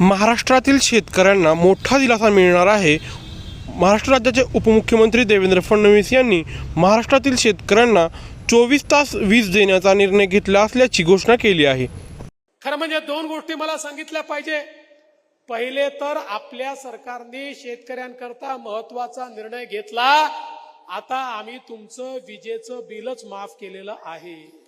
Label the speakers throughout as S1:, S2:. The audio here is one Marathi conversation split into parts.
S1: महाराष्ट्रातील शेतकऱ्यांना मोठा दिलासा मिळणार आहे. महाराष्ट्र राज्याचे उपमुख्यमंत्री देवेंद्र फडणवीस यांनी महाराष्ट्रातील शेतकऱ्यांना चोवीस तास वीज देण्याचा निर्णय घेतला असल्याची घोषणा केली आहे.
S2: खरं म्हणजे दोन गोष्टी मला सांगितल्या पाहिजे. पहिले तर आपल्या सरकारने शेतकऱ्यांकरता महत्त्वाचा निर्णय घेतला. आता आम्ही तुमचं विजेचं बिलच माफ केलेलं आहे.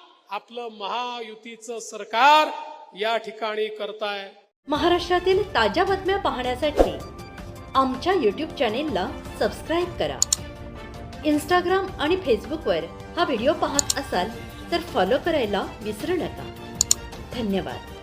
S2: आपलं महायुतीचं सरकार या ठिकाणी करताय.
S3: महाराष्ट्रातील ताज्या बातम्या पाहण्यासाठी आमच्या यूट्यूब चॅनेलला सबस्क्राईब करा. इंस्टाग्राम आणि फेसबुकवर हा व्हिडिओ पाहत असाल तर फॉलो करायला विसरू नका. धन्यवाद.